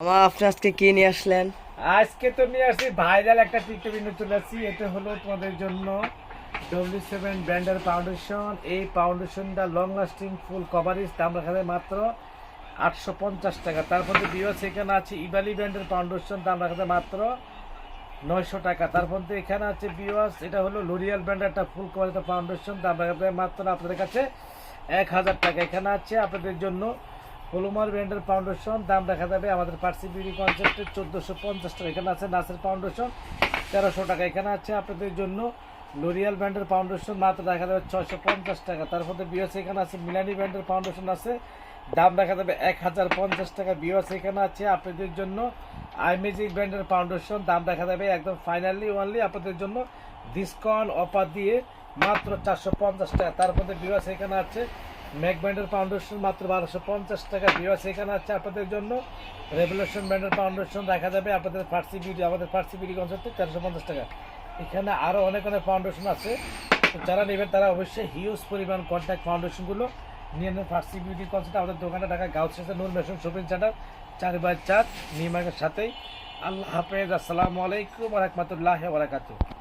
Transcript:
আমার আপনি আজকে কি নিয়ে আসলেন? আজকে তো নিয়ে আসছি ভাইরাল একটা টিকটক নিয়ে চলে আসছি। এটা হলো তোমাদের জন্য ডব্লিউ সেভেন ব্র্যান্ডের ফাউন্ডেশন এই ফাউন্ডেশনটা লং লাস্টিং ফুল কভারেজ দাম রাখা মাত্র আটশো পঞ্চাশ টাকা। তারপরে বিওস এখানে আছে ইবালি ব্র্যান্ডের ফাউন্ডেশন দাম রাখা মাত্র নয়শো টাকা। তারপর এখানে আছে বিওয়াস এটা হলো লোরিয়াল ব্র্যান্ডের একটা ফুল কভারেজ ফাউন্ডেশন দাম রাখা মাত্র আপনাদের কাছে এক হাজার টাকা। এখানে আছে আপনাদের জন্য হলুমার ব্র্যান্ডের ফাউন্ডেশন দাম দেখা যাবে আমাদের পার্সি বিউটি কনসেপ্টের চোদ্দোশো পঞ্চাশ টাকা। এখানে আছে নাসের ফাউন্ডেশন তেরোশো টাকা। এখানে আছে আপনাদের জন্য লোরিয়াল ব্র্যান্ডের ফাউন্ডেশন মাত্র দেখা যাবে ছয়শো পঞ্চাশ টাকা। তারপরে বিএস এখানে আছে মিলানি ব্র্যান্ডের ফাউন্ডেশন আছে, দাম দেখা যাবে এক হাজার পঞ্চাশ টাকা। বিএস এখানে আছে আপনাদের জন্য আইমেজিক ব্র্যান্ডের ফাউন্ডেশন দাম দেখা যাবে একদম ফাইনালি ওনলি আপনাদের জন্য ডিসকাউন্ট অফার দিয়ে মাত্র চারশো পঞ্চাশ টাকা। তারপরে বিএস এখানে আছে ম্যাক ব্র্যান্ডের ফাউন্ডেশন মাত্র বারোশো পঞ্চাশ টাকা বিএস এখানে আছে আপনাদের জন্য রেভলিউশন ব্র্যান্ডের ফাউন্ডেশন দেখা যাবে আপনাদের ফার্সি বিউটি আমাদের ফার্সি বিউটি কনসেপ্টে তেরোশো পঞ্চাশ টাকা। এখানে আরও অনেক অনেক ফাউন্ডেশন আছে। যারা নেবেন তারা অবশ্যই হিউজ পরিমাণ কন্ট্যাক্ট ফাউন্ডেশনগুলো নিয়ে নেন ফার্সি বিউটি কনসেপ্ট আমাদের দোকানে Dhaka Gaus Noor mansion shopping centre চার বাই চার নিমার্কের সাথেই। আল্লাহ হাফেজ, আসসালামু আলাইকুম রহমতুল্লাহ বারাকাতু